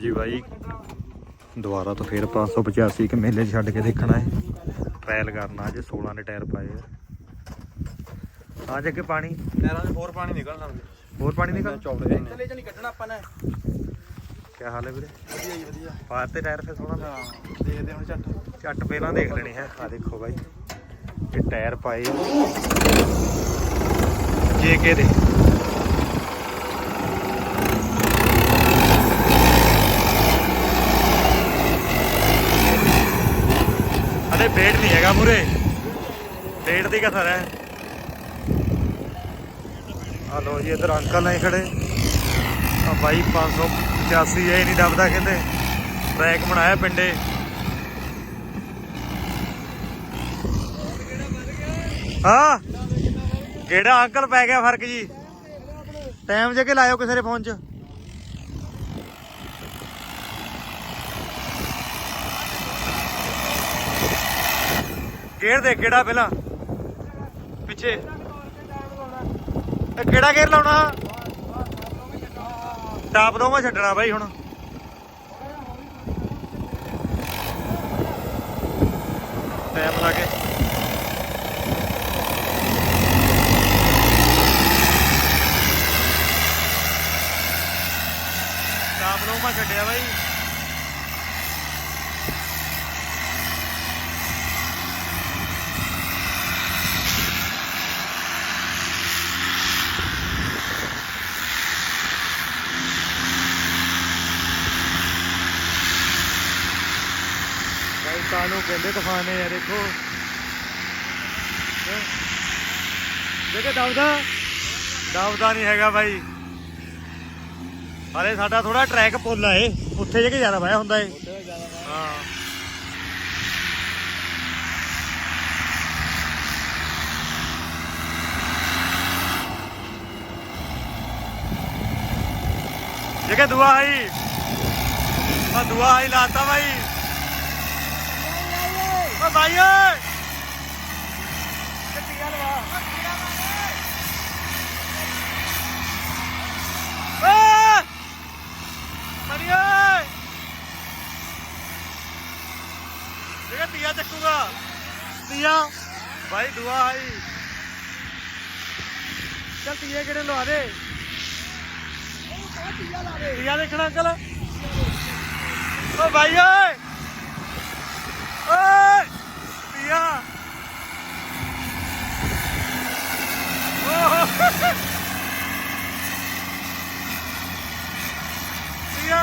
ਜੀ ਬਾਈ। ਦੁਬਾਰਾ ਤੋਂ ਫੇਰ 585 ਕਿ ਮੇਲੇ ਛੱਡ ਕੇ ਦੇਖਣਾ ਹੈ ਟ੍ਰਾਇਲ ਕਰਨਾ ਅੱਜ 16 ਦੇ ਟਾਇਰ ਪਾਏ ਆ। ਅੱਜ ਅੱਗੇ ਪਾਣੀ। ਟਾਇਰਾਂ ਦੇ ਹੋਰ ਪਾਣੀ ਨਿਕਲਣਾ ਹੋਰ ਪਾਣੀ ਨਿਕਲ ਚੌੜੇ ਥੱਲੇ ਚ ਨਹੀਂ ਕੱਢਣਾ ਆਪਾਂ ਨੇ। ਕੀ ਹਾਲ ਹੈ ਵੀਰੇ? ਵਧੀਆ ਜੀ ਵਧੀਆ। ਪਾਰ ਤੇ ਟਾਇਰ ਫੇ ਸੋਹਣਾ। ਹਾਂ ਦੇਖਦੇ ਹੁਣ ਝੱਟ। ਝੱਟ ਪਹਿਲਾਂ ਦੇਖ ਲੈਣੀ ਹੈ ਆ ਦੇਖੋ ਬਾਈ। ਇਹ ਟਾਇਰ ਪਾਏ ਜੇਕੇ ਦੇ। ਵੇਟ ਨਹੀਂ ਹੈਗਾ ਮੂਰੇ। ਵੇਟ ਦੀ ਕਸਰ ਹੈ ਆ ਲੋ ਜੀ, ਇਧਰ ਅੰਕਲ ਨਹੀਂ ਖੜੇ। ਆ ਬਾਈ 585 ਇਹ ਨਹੀਂ ਦੱਬਦਾ ਕਹਿੰਦੇ ਟਰੈਕ ਬਣਾਇਆ ਪਿੰਡੇ। ਹਾਂ? ਕਿਹੜਾ ਅੰਕਲ ਪੈ ਗਿਆ ਫ਼ਰਕ ਜੀ? ਟਾਈਮ ਜੇ ਕੇ ਲਾਇਓ ਕਿਸੇ ਦੇ ਫੋਨ 'ਚ। ਗੇਅਰ ਦੇ ਕਿਹੜਾ ਪਹਿਲਾਂ। ਪਿੱਛੇ। ਇਹ ਕਿਹੜਾ ਗੇਅਰ ਲਾਉਣਾ? ਟਾਪ ਦੋ ਮੈਂ ਛੱਡਣਾ ਬਾਈ ਹੁਣ। ਟਾਈਮ ਲਾ ਕੇ ਟਾਪ ਦੋ ਮੈਂ ਛੱਡਿਆ ਬਾਈ ਭਾਈ ਕਾਨੂੰ ਕਹਿੰਦੇ ਤੂਫਾਨ ਹੈ? ਦੇਖੋ ਦੇਖੇ ਦਬਦਾ? ਦਬਦਾ ਨਹੀਂ ਹੈਗਾ ਭਾਈ ਹਲੇ ਸਾਡਾ ਥੋੜਾ ਟਰੈਕ ਪੁੱਲ ਆ ਉੱਥੇ ਜੇ ਕਿ ਜ਼ਿਆਦਾ ਵਾਇਆ ਹੁੰਦਾ ਏ ਹਾਂ। ਜਗੇ ਦੁਆ ਆਈ। ਆ ਦੁਆ ਆਈ ਲਾਤਾ ਭਾਈ ਓ ਭਾਈ ਓਏ ਕਿੱਥੇ ਲਵਾ ਓਏ ਮਰੀ ਓਏ ਜਿਹੜਾ ਤੀਆ ਚੱਕੂਗਾ। ਤੀਆ ਭਾਈ ਦੁਆ ਆਈ। ਚੱਲ ਤੀਏ ਕਿਹੜੇ ਲਵਾ ਦੇ? ਤੀਆ ਦੇਖਣਾ ਅੰਕਲ। ਓ ਭਾਈ ਓਏ ਓਏ ਤੀਆ ਓਹ ਤੀਆ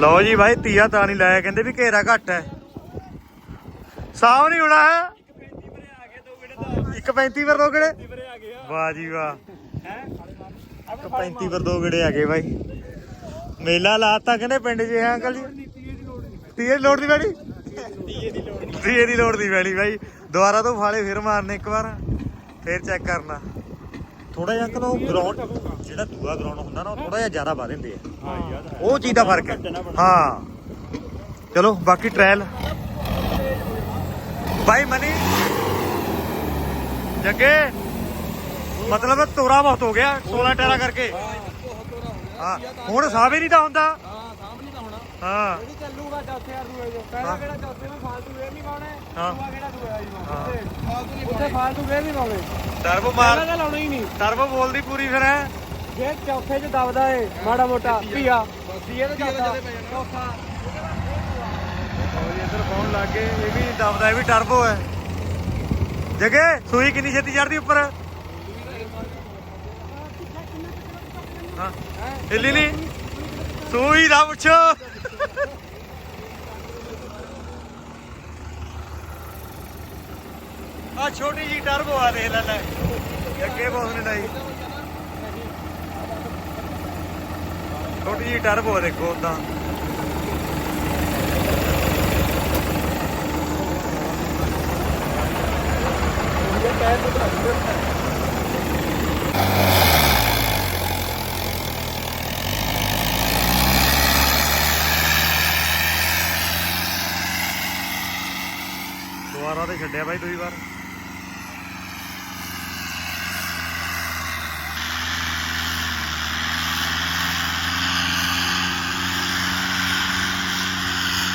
ਲਓ ਜੀ ਭਾਈ ਤੀਆ ਤਾਂ ਨਹੀਂ ਲਾਇਆ, ਕਹਿੰਦੇ ਵੀ ਘੇਰਾ ਘੱਟ ਹੈ। ਸਾਹ ਨਹੀਂ ਹੋਣਾ, ਹੈ? ਇੱਕ 35 ਪਰ ਦੋ ਗੜੇ? ਵਾਹ ਜੀ ਵਾਹ। ਇੱਕ 35 ਪਰ ਦੋ ਗੜੇ ਆ ਗਏ ਭਾਈ ਮੇਲਾ ਲਾਤਾ ਕਹਿੰਦੇ ਪਿੰਡ 'ਚ, ਹੈ ਅੰਕਲ ਜੀ? ਤੀਏ ਦੀ ਲੋੜ ਦੀ ਬੈੜੀ ਤੀਏ ਦੀ ਲੋੜ ਦੀ ਪੈਣੀ ਭਾਈ ਦੁਬਾਰਾ ਤੋਂ ਫਾਲੇ ਫਿਰ ਮਾਰਨੇ ਇੱਕ ਵਾਰ, ਫਿਰ ਚੈੱਕ ਕਰਨਾ। ਥੋੜਾ ਜਿਹਾ ਉਹ ਗਰਾਊਂਡ ਜਿਹੜਾ ਦੂਆ ਗਰਾਊਂਡ ਹੁੰਦਾ ਨਾ ਉਹ ਥੋੜਾ ਜਿਹਾ ਜ਼ਿਆਦਾ ਪਾ ਦਿੰਦੇ ਆ। ਉਹ ਚੀਜ਼ ਦਾ ਫ਼ਰਕ ਹੈ। ਹਾਂ ਚਲੋ ਬਾਕੀ ਟ੍ਰਾਇਲ ਬਾਈ ਮਨੀ। ਜੱਗੇ ਮਤਲਬ ਤੋਰਾ ਬਹੁਤ ਹੋ ਗਿਆ 16 ਟਾਇਰਾਂ ਕਰਕੇ। ਹਾਂ ਹੁਣ ਸਾਹ ਵੀ ਨਹੀਂ ਤਾਂ ਹੁੰਦਾ। ਹਾਂ। ਜਿਹੜੀ ਚੱਲੂਗਾ ਚੌਥੇ ਯਾਰ ਦੂਏ ਜੋ ਪਹਿਲਾਂ ਕਿਹੜਾ ਚੌਥੇ ਵਿੱਚ ਫਾਲਤੂ ਵੇਰ ਨਹੀਂ ਪਾਉਣੇ ਹਾਂ। ਦੂਆ ਕਿਹੜਾ ਦੂਆ ਜੀ ਹਾਂ। ਫਾਲਤੂ ਨਹੀਂ ਉੱਥੇ ਫਾਲਤੂ ਵੇਰ ਨਹੀਂ ਪਾਉਣੇ। ਟਰਬੋ ਪਹਿਲਾਂ ਮਾਰ ਤਾਂ ਲਾਉਣਾ ਹੀ ਨਹੀਂ। ਟਰਬੋ ਬੋਲਦੀ ਪੂਰੀ ਫਿਰ ਹੈ। ਜੇ ਚੌਥੇ 'ਚ ਦਬਦਾ ਏ ਮਾੜਾ ਮੋਟਾ ਪੀਆ ਪੀਏ ਤਾਂ ਜਾਂਦਾ ਚੌਥਾ। ਉਹ ਜੀ ਇੱਧਰ ਪਾਉਣ ਲੱਗ ਗਏ ਇਹ ਵੀ ਦਬਦਾ ਇਹ ਵੀ ਟਰਬੋ ਹੈ। ਜਗੇ ਸੂਈ ਕਿੰਨੀ ਛੇਤੀ ਚੜਦੀ ਉੱਪਰ? ਹਾਂ। ਹਿੱਲੀ ਨਹੀਂ ਸੂਈ ਦਾ ਪੁੱਛੋ। ਆ ਛੋਟੀ ਜੀ ਟਰਬੋ ਆ ਦੇਖ ਲੈ ਲੈ। ਅੱਗੇ ਬਹੁਤ ਨੇ ਡਾਈ ਛੋਟੀ ਜੀ ਟਰਬੋ ਦੇਖੋ ਉਦਾਂ ਦੁਬਾਰਾ ਤੇ ਛੱਡਿਆ ਬਾਈ ਦੂਈ ਵਾਰ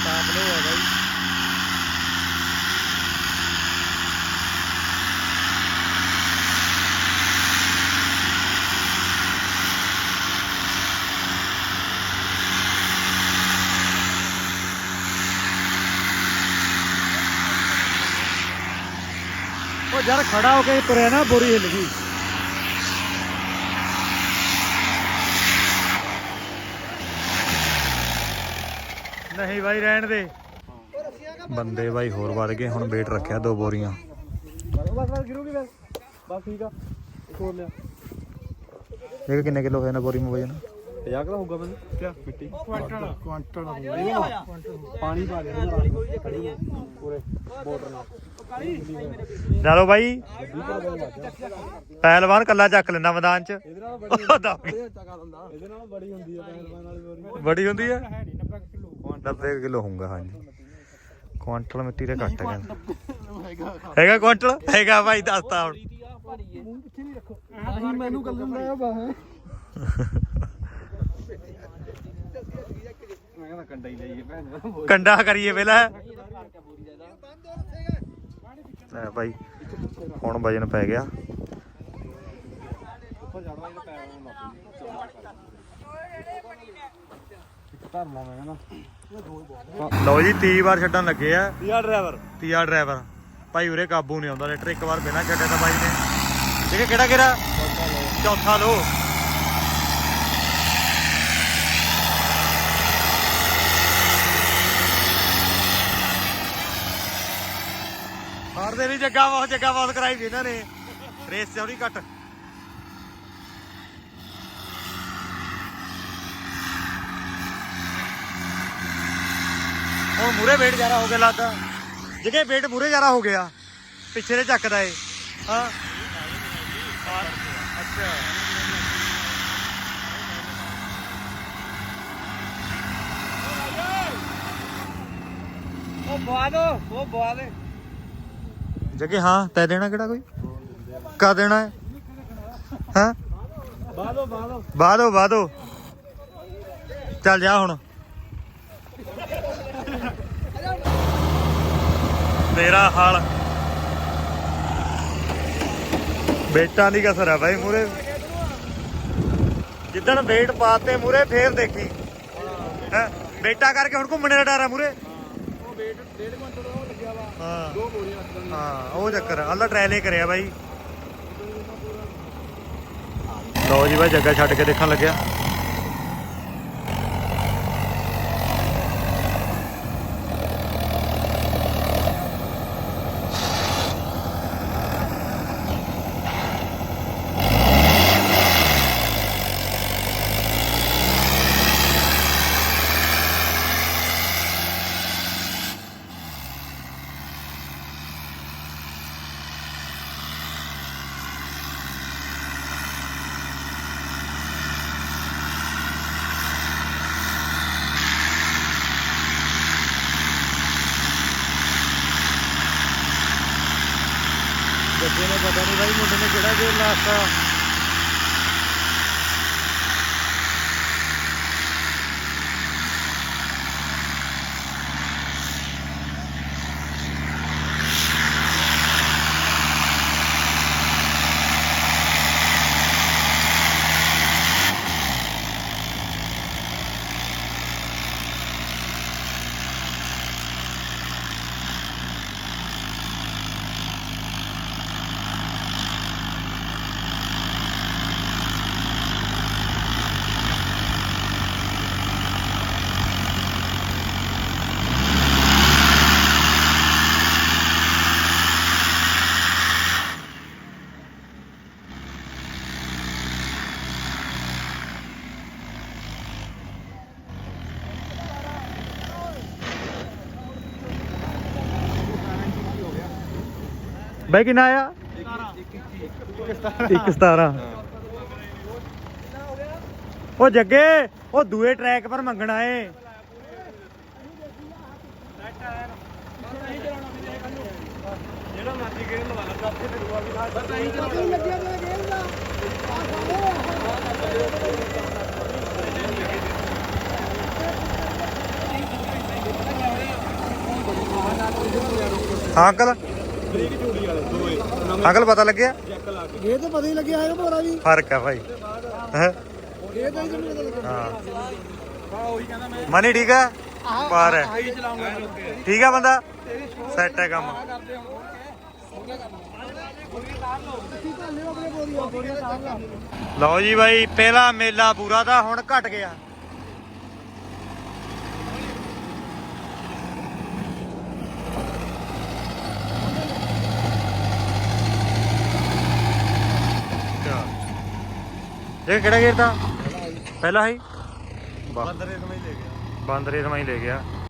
ਸਾਹਮਣੇ ਆ ਬਾਈ ਉਹ ਯਾਰ ਖੜਾ ਹੋ ਕੇ ਤੁਰਿਆ ਨਾ ਬੋਰੀ ਹਿੱਲ ਗਈ। ਨਹੀਂ ਬਾਈ ਰਹਿਣ ਦੇ। ਬੰਦੇ ਬਾਈ ਹੋਰ ਵੱਧ ਗਏ ਹੁਣ ਵੇਟ ਰੱਖਿਆ ਦੋ ਬੋਰੀਆਂ। ਬਸ ਬਸ ਗਿਰੂਗੀ ਬਸ ਬਸ ਠੀਕ ਆ ਇੱਕ ਹੋਰ ਲਿਆ। ਦੇਖ ਕਿੰਨੇ ਕਿਲੋ ਹੋਇਆ ਨਾ ਬੋਰੀ ਮੇ ਵਜਨ 50 ਕਿਲੋ ਹੋਊਗਾ ਮੈਨੂੰ ਕਿਆ? ਮਿੱਟੀ? ਕੁਆਂਟਲ। ਕੁਆਂਟਲ। ਪਾਣੀ ਪਾ ਦੇ। ਪੂਰੇ ਮੋਟਰ ਨਾਲ। ਚਲੋ ਬਾਈ। ਪਹਿਲਵਾਨ ਕੱਲਾ ਚੱਕ ਲੈਂਦਾ ਮੈਦਾਨ ਚ। ਇਹਦੇ ਨਾਲ। ਬੜੀ ਚੱਕਾ ਦਿੰਦਾ ਇਹਦੇ ਨਾਲ ਬੜੀ ਹੁੰਦੀ ਹੈ ਪਹਿਲਵਾਨ ਵਾਲੀ ਬੋਰੀ ਬੜੀ ਹੁੰਦੀ ਹੈ? ਹੈ ਨਹੀਂ 90 ਕਿਲੋ। 90 ਕਿਲੋ ਹੋਊਗਾ ਹਾਂਜੀ। ਕੁਆਂਟਲ ਮਿੱਟੀ ਦੇ ਘੱਟ ਗਿਆ ਹੈਗਾ। ਹੈਗਾ ਕੁਆਂਟਲ? ਹੈਗਾ ਭਾਈ ਦੱਸਤਾ ਹੁਣ। ਮੂੰਹ ਪਿੱਛੇ ਨਹੀਂ ਰੱਖੋ। ਨਹੀਂ ਮੈਨੂੰ ਗੱਲ ਹੁੰਦਾ ਆ ਬਾਹ ਮੈਂ ਕਹਿੰਦਾ ਕੰਡਾ ਹੀ ਲਈਏ ਭੈਣ ਕੰਡਾ ਕਰੀਏ ਪਹਿਲਾਂ। ਲੈ ਭਾਈ ਹੁਣ ਵਜਨ ਪੈ ਗਿਆ। ਉੱਪਰ ਚੜਵਾ ਇਹਦਾ ਪੈਰ ਨਾਲ ਧਰਮਾ ਮੈਂ ਕਹਿੰਦਾ ਲਓ ਜੀ 30 ਵਾਰ ਛੱਡਣ ਲੱਗੇ ਆ। ਯਾ ਡਰਾਈਵਰ ਤੀਆ ਡਰਾਈਵਰ ਭਾਈ ਉਰੇ ਕਾਬੂ ਨਹੀਂ ਆਉਂਦਾ ਲੈਟਰ ਇੱਕ ਵਾਰ ਬਿਨਾ ਛੱਡੇ ਤਾਂ ਬਾਈ ਨੇ। ਠੀਕ ਕਿਹੜਾ ਕਿਹੜਾ? ਚੌਥਾ ਲੋ ਮਾਰਦੇ ਨਹੀਂ ਜੱਗਾ ਬਹੁਤ ਜੱਗਾ ਬਹੁਤ ਕਰਾਈ ਵੀ ਇਹਨਾਂ ਨੇ। ਰੇਸ ਤੇ ਉਹਦੀ ਘੱਟ। ਹੁਣ ਮੂਰੇ ਵੇਟ ਜ਼ਿਆਦਾ ਹੋ ਗਿਆ, ਲੱਗਦਾ। ਜਿਹੜੇ ਵੇਟ ਮੂਰੇ ਜ਼ਿਆਦਾ ਹੋ ਗਿਆ। ਪਿੱਛੇ ਦੇ ਚੱਕਦਾ ਏ। ਹਾਂ। ਅੱਛਾ। ਉਹ ਬਵਾ ਦੋ ਉਹ ਬਵਾ ਦੇ ਜਗੇ, ਹਾਂ ਤੈ ਦੇਣਾ ਕਿਹੜਾ ਕੋਈ? ਕਾ ਦੇਣਾ ਹੈ? ਹਾਂ? ਬਵਾ ਦੋ ਬਾਦੋ ਬਾਦੋ ਚੱਲ ਜਾ ਹੁਣ। ਮੇਰਾ ਹਾਲ। ਬੇਟਾਂ ਦੀ ਕਸਰ ਆ ਬਾਈ ਮੂਰੇ ਜਿੱਦਣ ਵੇਟ ਪਾਤੇ ਮੂਰੇ ਫੇਰ ਦੇਖੀ। ਹੈ? ਬੇਟਾ ਕਰਕੇ ਹੁਣ ਘੁੰਮਣੇ ਦਾ ਡਰ ਆ ਮੂਰੇ ਉਹ ਵੇਟ ਡੇਢ ਘੰਟੇ ਹਾਂ ਦੋ ਬੋਰੀਆਂ ਰੱਖ ਹਾਂ ਉਹ ਚੱਕਰ ਆ। ਅੱਲਾ ਟ੍ਰਾਇਲ ਹੀ ਕਰਿਆ ਬਾਈ। ਲਓ ਜੀ ਬਾਈ, ਜੱਗਾ ਛੱਡ ਕੇ ਦੇਖਣ ਲੱਗਿਆ ਜੱਗੇ ਨੇ ਪਤਾ ਨਹੀਂ ਬਾਈ ਮੁੰਡੇ ਨੇ ਕਿਹੜਾ ਗੇਰ ਲਾਤਾ ਬਾਈ ਕਿੰਨਾ ਆਇਆ? 117 ਉਹ ਜੱਗੇ, ਉਹ ਦੂਏ ਟਰੈਕ ਪਰ ਮੰਗਣਾ ਏ ਮਰਜ਼ੀ ਗੇੜ ਲਵਾ ਲਾ ਕਾਫੀ ਤੇ ਰੁਆ ਵੀ ਲਾ ਪਤਾ ਹੀ ਲੱਗਿਆ ਤੇ ਗੇਰ ਦਾ ਹਾਂ ਅੰਕਲ ਅੰਕਲ ਪਤਾ ਲੱਗਿਆ? ਇਹ ਤਾਂ ਪਤਾ ਹੀ ਲੱਗਿਆ ਹੈਗਾ ਭੋਰਾ ਵੀ ਫ਼ਰਕ ਆ ਭਾਈ। ਹੈਂ? ਇਹ ਤਾਂ ਹੀ ਲੱਗਿਆ। ਹਾਂ। ਹਾਂ ਮਨੀ ਠੀਕ ਆ? ਪਾਰ ਹੈ। ਠੀਕ ਆ ਬੰਦਾ? ਸੈੱਟ ਹੈ ਕੰਮ। ਕਰਦੇ ਹੁਣ ਕੀ ਭਾਲੇ ਆਪਣੇ ਬੋਰੀਆਂ ਬੋਰੀਆਂ ਤਾਰ ਲਾ ਲਓ ਜੀ ਬਾਈ ਪਹਿਲਾ ਮੇਲਾ ਪੂਰਾ ਤਾਂ ਹੁਣ ਘਟ ਗਿਆ। ਇਹ ਕਿਹੜਾ ਗੇਰ ਤਾਂ? ਪਹਿਲਾ ਹੀ? ਬੰਦਰੇ ਸਮਝ ਲੈ ਗਿਆ। ਬਾਂਦਰੇ ਸਮਾਈ ਲੈ ਗਿਆ।